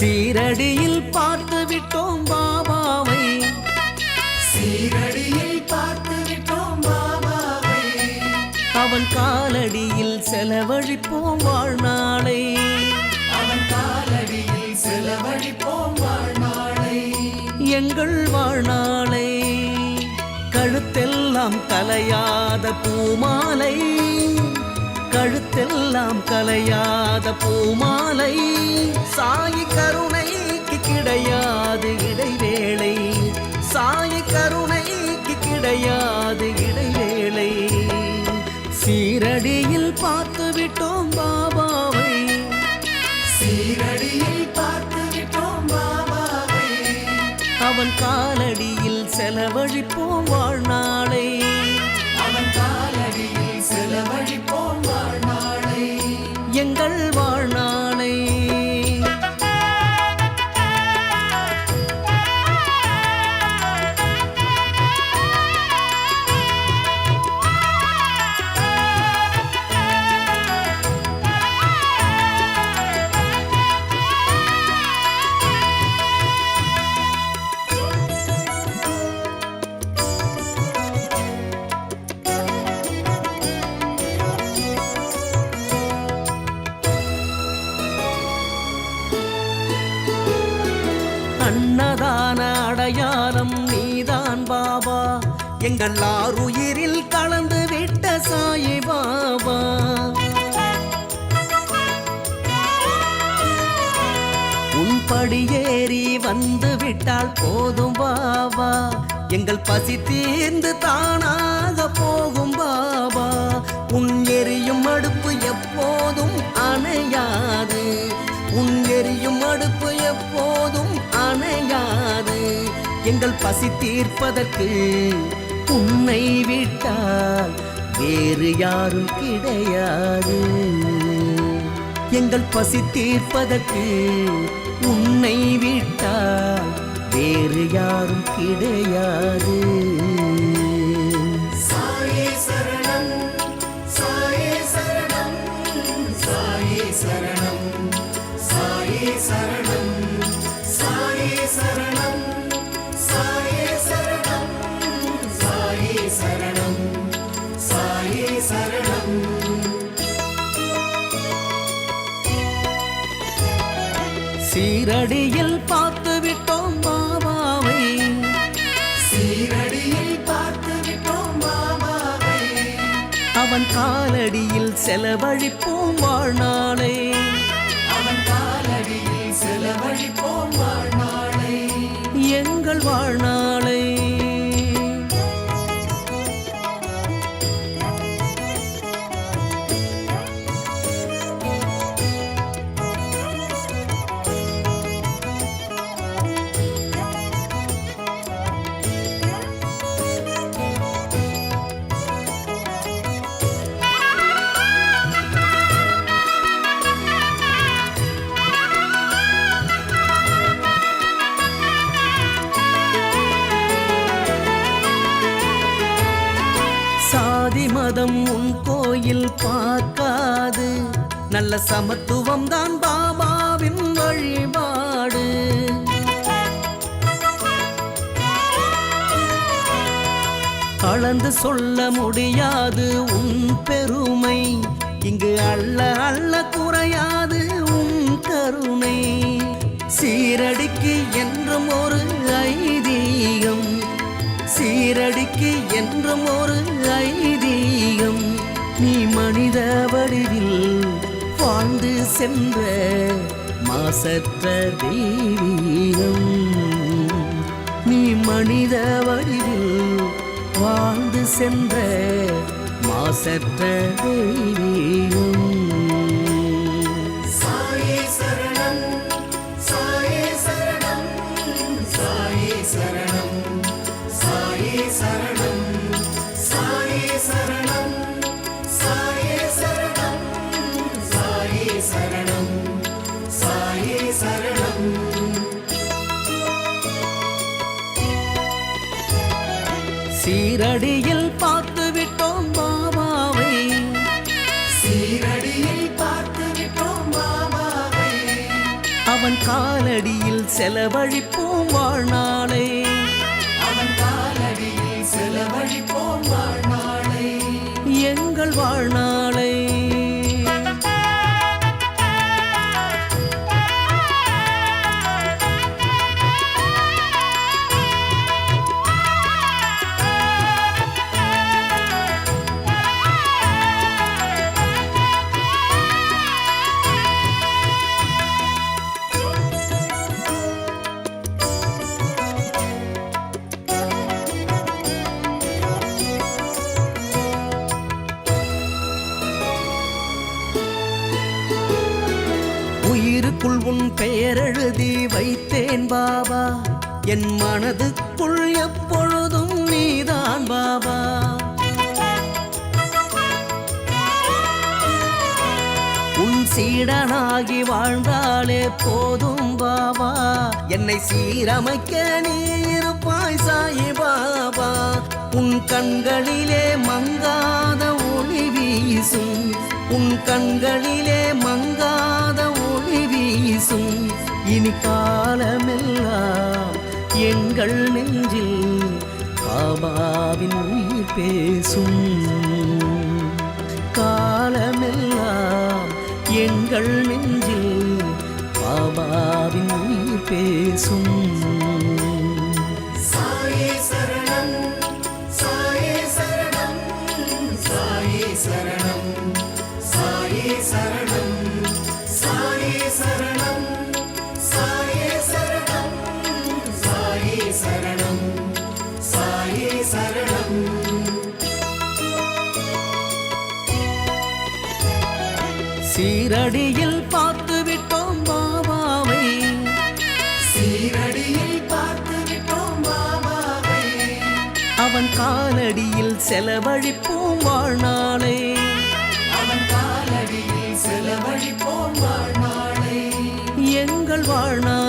சீரடியில் பார்த்து விட்டோம் பாபாவை. சீரடியில் பார்த்து விட்டோம் பாபாவை. அவன் காலடியில் செலவழிப்போம் வாழ்நாளை. அவன் காலடியில் செலவழிப்போம் வாழ்நாளை. எங்கள் வாழ்நாளை. கழுத்தெல்லாம் கலையாத பூமாலை. கழுத்தெல்லாம் கலையாத பூமாலை. சாயி கருணைக்கு கிடையாது இடைவேளை. சாயி கருணைக்கு கிடையாது இடைவேளை. சீரடியில் பார்த்து விட்டோம் பாபாவை. சீரடியில் பார்த்து விட்டோம் பாபாவை. அவன் காலடியில் செலவழிப்போம் வாழ்நாளை. அவன் காலடியில் செலவழிப்போம் எங்கள் ஆறுயிரில் கலந்து விட்ட சாயி பாபா. உன் படியேறி வந்து விட்டால் போதும் பாபா. எங்கள் பசி தீர்ந்து தானாக போகும் பாபா. உன் எரியும் அடுப்பு எப்போதும் அணையாது. உன் எரியும் அடுப்பு எப்போதும் அணையாது. எங்கள் பசி தீர்ப்பதற்கு உன்னை விட்டால் வேறு யாரும் கிடையாது. எங்கள் பசி தீர்ப்பதற்கு உன்னை விட்டால் வேறு யாரும் கிடையாது. சரணம். சாயே சரணம். சீரடியில் பார்த்து விட்டோம் பாபாவை சீரடியில் பார்த்து விட்டோம் பாபாவை அவன் காலடியில் செலவழிப்போம் வாழ்நாளை. அவன் காலடியில் செலவழிப்போம் வாழ்நாளை. எங்கள் வாழ்நாளை. சாதி மதம் உன் கோயில் பார்க்காது. நல்ல சமத்துவம் தான் பாபாவின் வழிபாடு. அளந்து சொல்ல முடியாது உன் பெருமை. இங்கு அள்ள அள்ள குறையாது உன் கருணை. சீரடிக்கு என்றும் ஒரு ஐதீகம். சீரடிக்கு என்றும் ஒரு ஐதீகம். சென்ற மாசற்ற தெய்வீகம் நீ மனித வடிவில் வாழ்ந்து சென்ற மாசற்ற தெய்வீகம் சீரடியில் பார்த்து விட்டோம் பாபாவை சீரடியில் பார்த்து விட்டோம் பாபாவை அவன் காலடியில் செலவழிப்போம் வாழ்நாளை. அவன் காலடியில் செலவழிப்போம் வாழ்நாளை. எங்கள் வாழ்நாளை உயிருக்குள் உன் பெயர் எழுதி வைத்தேன் பாபா. என் மனதுக்குள் எப்பொழுதும் நீதான் பாபா. உன் சீடனாகி வாழ்ந்தாலே போதும் பாபா. என்னை சீரமைக்க நீ இருப்பாய் சாயி பாபா. உன் கண்களிலே மங்காத ஒளி வீசும். உன் கண்களிலே மங்க வீசும் இனி காலமெல்லாம் எங்கள் நெஞ்சில் பாபாவின் உயிர் பேசும். காலமெல்லாம் எங்கள் நெஞ்சில் பாபாவின் உயிர் பேசும். சாயே சரணம் சாயே சரணம் சாயே சரணம் சாயே சரணம். சீரடியில் பார்த்து விட்டோம் பாபாவை. சீரடியில் பார்த்து விட்டோம் பாபாவை. அவன் காலடியில் செலவழிப்போம் வாழ்நாளை. அவன் காலடியில் செலவழிப்போம் வாழ்நாளை. எங்கள் வாழ்நாளை